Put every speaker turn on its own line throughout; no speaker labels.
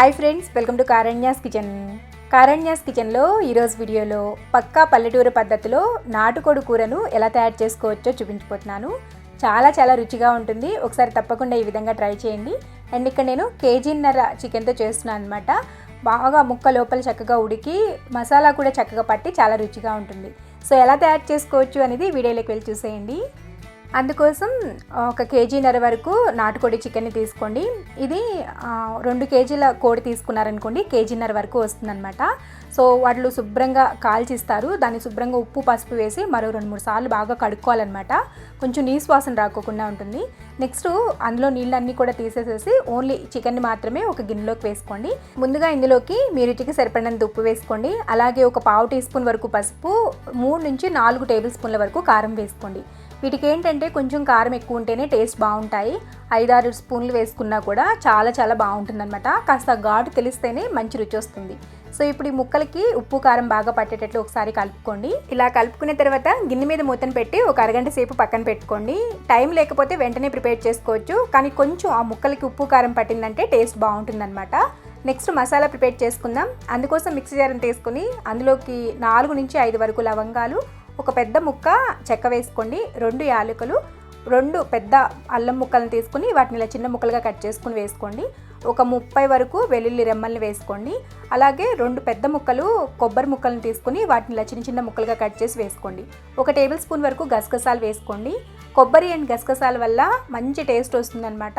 Hi friends welcome to Karanya's kitchen Karanya's కిచెన్లో ఈరోజు వీడియోలో పక్కా పల్లెటూరు పద్ధతిలో నాటుకోడి కూరను ఎలా తయారు చేసుకోవచ్చో చూపించిపోతున్నాను చాలా చాలా రుచిగా ఉంటుంది. ఒకసారి తప్పకుండా ఈ విధంగా ట్రై చేయండి. అండ్ ఇక్కడ నేను కేజీన్నర చికెన్తో చేస్తున్నాను అనమాట బాగా ముక్క లోపల చక్కగా ఉడికి మసాలా కూడా చక్కగా పట్టి చాలా రుచిగా ఉంటుంది. సో ఎలా తయారు చేసుకోవచ్చు అనేది వీడియోలోకి వెళ్ళి చూసేయండి. అందుకోసం ఒక కేజీన్నర వరకు నాటుకోడి చికెన్ని తీసుకోండి. ఇది రెండు కేజీల కోడి తీసుకున్నారనుకోండి కేజీన్నర వరకు వస్తుందన్నమాట. సో వాళ్ళు శుభ్రంగా కాల్చిస్తారు. దాన్ని శుభ్రంగా ఉప్పు పసుపు వేసి మరో రెండు మూడు సార్లు బాగా కడుక్కోవాలన్నమాట. కొంచెం నీసు వాసన రాకోకుండా ఉంటుంది. నెక్స్ట్ అందులో నీళ్ళన్నీ కూడా తీసేసేసి ఓన్లీ చికెన్ని మాత్రమే ఒక గిన్నెలోకి వేసుకోండి. ముందుగా ఇందులోకి మీరిటికి సరిపడినంత ఉప్పు వేసుకోండి. అలాగే ఒక పావు టీ స్పూన్ వరకు పసుపు మూడు నుంచి నాలుగు టేబుల్ స్పూన్ల వరకు కారం వేసుకోండి. వీటికి ఏంటంటే కొంచెం కారం ఎక్కువ ఉంటేనే టేస్ట్ బాగుంటాయి ఐదారు స్పూన్లు వేసుకున్నా కూడా చాలా చాలా బాగుంటుందన్నమాట కాస్త ఘాటు తెలిస్తేనే మంచి రుచి వస్తుంది సో ఇప్పుడు ఈ ముక్కలకి ఉప్పు కారం బాగా పట్టేటట్లు ఒకసారి కలుపుకోండి. ఇలా కలుపుకున్న తర్వాత గిన్నె మీద మూతను పెట్టి ఒక అరగంట సేపు పక్కన పెట్టుకోండి. టైం లేకపోతే వెంటనే ప్రిపేర్ చేసుకోవచ్చు. కానీ కొంచెం ఆ ముక్కలకి ఉప్పు కారం పట్టిందంటే టేస్ట్ బాగుంటుందన్నమాట నెక్స్ట్ మసాలా ప్రిపేర్ చేసుకుందాం. అందుకోసం మిక్సీ జార్ని తీసుకుని అందులోకి నాలుగు నుంచి ఐదు వరకు లవంగాలు ఒక పెద్ద ముక్క చెక్క వేసుకోండి. రెండు యాలకులు రెండు పెద్ద అల్లం ముక్కలను తీసుకుని వాటిని ఇలా చిన్న ముక్కలుగా కట్ చేసుకుని వేసుకోండి. ఒక ముప్పై వరకు వెల్లుల్లి రెమ్మల్ని వేసుకోండి. అలాగే రెండు పెద్ద ముక్కలు కొబ్బరి ముక్కలను తీసుకుని వాటిని ఇలా చిన్న చిన్న ముక్కలుగా కట్ చేసి వేసుకోండి. ఒక టేబుల్ స్పూన్ వరకు గసగసాలు వేసుకోండి. కొబ్బరి అండ్ గసగసాల వల్ల మంచి టేస్ట్ వస్తుందన్నమాట.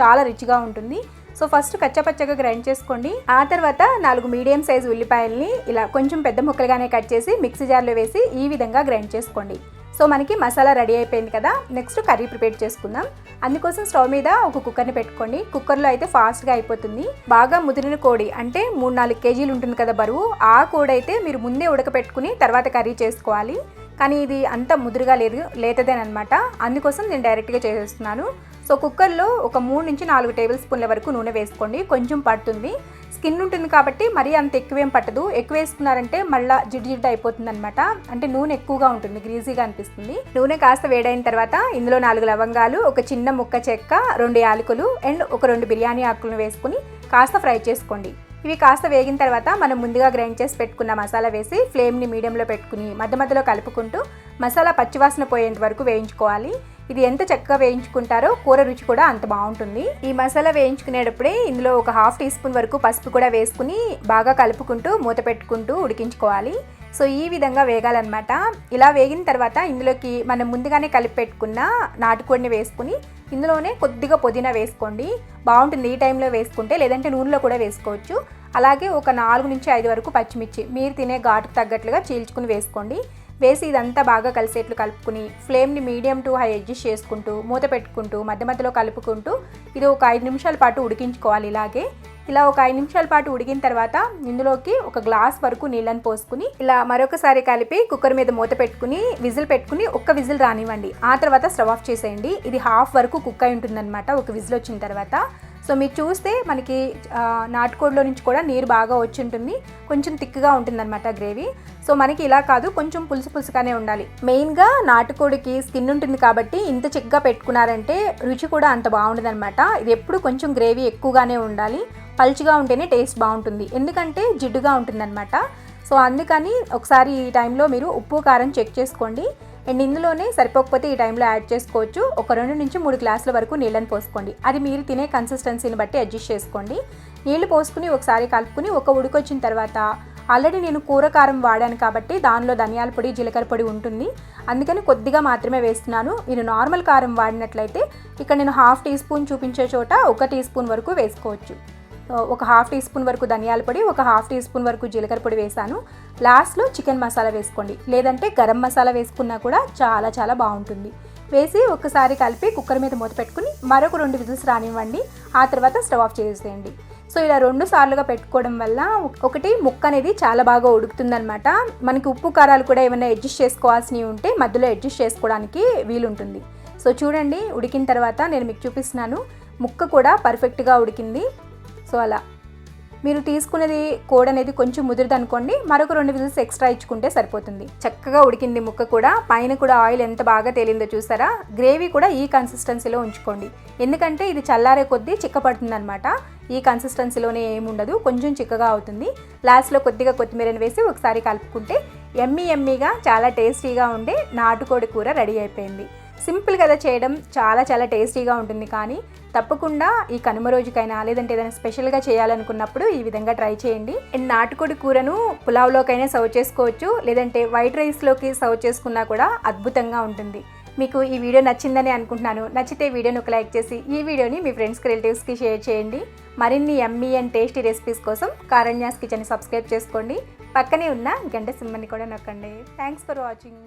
చాలా రిచ్గా ఉంటుంది. సో ఫస్ట్ కచ్చపచ్చగా గ్రైండ్ చేసుకోండి. ఆ తర్వాత నాలుగు మీడియం సైజ్ ఉల్లిపాయల్ని ఇలా కొంచెం పెద్ద ముక్కలుగానే కట్ చేసి మిక్సీ జార్లో వేసి ఈ విధంగా గ్రైండ్ చేసుకోండి. సో మనకి మసాలా రెడీ అయిపోయింది కదా నెక్స్ట్ కర్రీ ప్రిపేర్ చేసుకుందాం. అందుకోసం స్టవ్ మీద ఒక కుక్కర్ని పెట్టుకోండి. కుక్కర్లో అయితే ఫాస్ట్గా అయిపోతుంది. బాగా ముదిరిన కోడి అంటే మూడు నాలుగు కేజీలు ఉంటుంది కదా బరువు ఆ కోడి అయితే మీరు ముందే ఉడకపెట్టుకుని తర్వాత కర్రీ చేసుకోవాలి. కానీ ఇది అంత ముదురుగా లేదు లేతదేనమాట అందుకోసం నేను డైరెక్ట్గా చేసేస్తున్నాను. సో కుక్కర్లో ఒక మూడు నుంచి నాలుగు టేబుల్ స్పూన్ల వరకు నూనె వేసుకోండి. కొంచెం పడుతుంది. స్కిన్ ఉంటుంది కాబట్టి మరీ అంత ఎక్కువేం పట్టదు. ఎక్కువ వేసుకున్నారంటే మళ్ళీ జిడ్డు జిడ్డు అయిపోతుంది అనమాట అంటే నూనె ఎక్కువగా ఉంటుంది గ్రీజీగా అనిపిస్తుంది. నూనె కాస్త వేడైన తర్వాత ఇందులో నాలుగు లవంగాలు ఒక చిన్న ముక్క చెక్క రెండు యాలకులు అండ్ ఒక రెండు బిర్యానీ ఆకులను వేసుకుని కాస్త ఫ్రై చేసుకోండి. ఇవి కాస్త వేగిన తర్వాత మనం ముందుగా గ్రైండ్ చేసి పెట్టుకున్న మసాలా వేసి ఫ్లేమ్ని మీడియంలో పెట్టుకుని మధ్య మధ్యలో కలుపుకుంటూ మసాలా పచ్చివాసన పోయేంత వరకు వేయించుకోవాలి. ఇది ఎంత చక్కగా వేయించుకుంటారో కూర రుచి కూడా అంత బాగుంటుంది. ఈ మసాలా వేయించుకునేటప్పుడే ఇందులో ఒక హాఫ్ టీ స్పూన్ వరకు పసుపు కూడా వేసుకుని బాగా కలుపుకుంటూ మూత పెట్టుకుంటూ ఉడికించుకోవాలి. సో ఈ విధంగా వేగాలన్నమాట. ఇలా వేగిన తర్వాత ఇందులోకి మనం ముందుగానే కలిపి పెట్టుకున్న నాటుకోడిని వేసుకుని ఇందులోనే కొద్దిగా పుదీనా వేసుకోండి. బాగుంటుంది ఈ టైంలో వేసుకుంటే లేదంటే నూనెలో కూడా వేసుకోవచ్చు. అలాగే ఒక నాలుగు నుంచి ఐదు వరకు పచ్చిమిర్చి మీరు తినే ఘాటుకు తగ్గట్లుగా చీల్చుకుని వేసుకోండి. వేసి ఇదంతా బాగా కలిసేట్లు కలుపుకుని ఫ్లేమ్ని మీడియం టు హై అడ్జస్ట్ చేసుకుంటూ మూత పెట్టుకుంటూ మధ్య మధ్యలో కలుపుకుంటూ ఇది ఒక ఐదు నిమిషాల పాటు ఉడికించుకోవాలి ఇలాగే. ఇలా ఒక ఐదు నిమిషాల పాటు ఉడికిన తర్వాత ఇందులోకి ఒక గ్లాస్ వరకు నీళ్ళని పోసుకుని ఇలా మరొకసారి కలిపి కుక్కర్ మీద మూత పెట్టుకుని విజిల్ పెట్టుకుని ఒక్క విజిల్ రానివ్వండి. ఆ తర్వాత స్టవ్ ఆఫ్ చేసేయండి. ఇది హాఫ్ వరకు కుక్ అయి ఉంటుందన్నమాట. ఒక విజిల్ వచ్చిన తర్వాత సో మీరు చూస్తే మనకి నాటుకోడిలో నుంచి కూడా నీరు బాగా వచ్చి ఉంటుంది కొంచెం థిక్గా ఉంటుందన్నమాట గ్రేవీ. సో మనకి ఇలా కాదు కొంచెం పులుసు పులుసుగానే ఉండాలి. మెయిన్గా నాటుకోడికి స్కిన్ ఉంటుంది కాబట్టి ఇంత చిక్కగా పెట్టుకున్నారంటే రుచి కూడా అంత బాగుండదనమాట ఇది ఎప్పుడు కొంచెం గ్రేవీ ఎక్కువగానే ఉండాలి. పల్చిగా ఉంటేనే టేస్ట్ బాగుంటుంది. ఎందుకంటే జిడ్డుగా ఉంటుందన్నమాట. సో అందుకని ఒకసారి ఈ టైంలో మీరు ఉప్పు కారం చెక్ చేసుకోండి. అండ్ ఇందులోనే సరిపోకపోతే ఈ టైంలో యాడ్ చేసుకోవచ్చు. ఒక రెండు నుంచి మూడు గ్లాసుల వరకు నీళ్ళని పోసుకోండి. అది మీరు తినే కన్సిస్టెన్సీని బట్టి అడ్జస్ట్ చేసుకోండి. నీళ్ళు పోసుకుని ఒకసారి కలుపుకుని ఒక ఉడికొచ్చిన తర్వాత ఆల్రెడీ నేను కూర కారం వాడాను కాబట్టి దానిలో ధనియాల పొడి జీలకర్ర పొడి ఉంటుంది. అందుకని కొద్దిగా మాత్రమే వేస్తున్నాను. మీరు నార్మల్ కారం వాడినట్లయితే ఇక్కడ నేను హాఫ్ టీ స్పూన్ చూపించే చోట ఒక టీ స్పూన్ వరకు వేసుకోవచ్చు. ఒక హాఫ్ టీ స్పూన్ వరకు ధనియాల పొడి ఒక హాఫ్ టీ స్పూన్ వరకు జీలకర్ర పొడి వేసాను. లాస్ట్లో చికెన్ మసాలా వేసుకోండి. లేదంటే గరం మసాలా వేసుకున్నా కూడా చాలా చాలా బాగుంటుంది. వేసి ఒకసారి కలిపి కుక్కర్ మీద మూత పెట్టుకుని మరొక రెండు విజిల్స్ రానివ్వండి. ఆ తర్వాత స్టవ్ ఆఫ్ చేసేయండి సో ఇలా రెండు సార్లుగా పెట్టుకోవడం వల్ల ఒకటి ముక్క అనేది చాలా బాగా ఉడుకుతుందనమాట మనకి ఉప్పు కారాలు కూడా ఏమైనా అడ్జస్ట్ చేసుకోవాల్సినవి ఉంటే మధ్యలో అడ్జస్ట్ చేసుకోవడానికి వీలుంటుంది. సో చూడండి ఉడికిన తర్వాత నేను మీకు చూపిస్తున్నాను. ముక్క కూడా పర్ఫెక్ట్గా ఉడికింది. సో అలా. మీరు తీసుకునేది కోడ్ అనేది కొంచెం ముదిరిది అనుకోండి మరొక రెండు విజిల్స్ ఎక్స్ట్రా ఇచ్చుకుంటే సరిపోతుంది. చక్కగా ఉడికింది ముక్క కూడా పైన కూడా ఆయిల్ ఎంత బాగా తేలిందో చూసారా? గ్రేవీ కూడా ఈ కన్సిస్టెన్సీలో ఉంచుకోండి. ఎందుకంటే ఇది చల్లారే కొద్దీ చిక్కపడుతుంది అనమాట ఈ కన్సిస్టెన్సీలోనే ఏముండదు కొంచెం చిక్కగా అవుతుంది. లాస్ట్లో కొద్దిగా కొత్తిమీరని వేసి ఒకసారి కలుపుకుంటే ఎమ్మీ ఎమ్మీగా చాలా టేస్టీగా ఉండే నాటుకోడి కూర రెడీ అయిపోయింది. సింపుల్ కదా చేయడం చాలా చాలా టేస్టీగా ఉంటుంది. కానీ తప్పకుండా ఈ కనుమ రోజుకైనా లేదంటే ఏదైనా స్పెషల్గా చేయాలనుకున్నప్పుడు ఈ విధంగా ట్రై చేయండి. అండ్ నాటుకోడి కూరను పులావ్లోకైనా సర్వ్ చేసుకోవచ్చు. లేదంటే వైట్ రైస్లోకి సర్వ్ చేసుకున్నా కూడా అద్భుతంగా ఉంటుంది. మీకు ఈ వీడియో నచ్చిందని అనుకుంటున్నాను. నచ్చితే వీడియోని ఒక లైక్ చేసి ఈ వీడియోని మీ ఫ్రెండ్స్కి రిలేటివ్స్కి షేర్ చేయండి. మరిన్ని ఎమ్మీ అండ్ టేస్టీ రెసిపీస్ కోసం కారణ్యాస్ కిచెన్ సబ్స్క్రైబ్ చేసుకోండి. పక్కనే ఉన్న గంట సింబల్ని కూడా నొక్కండి. Thanks for watching.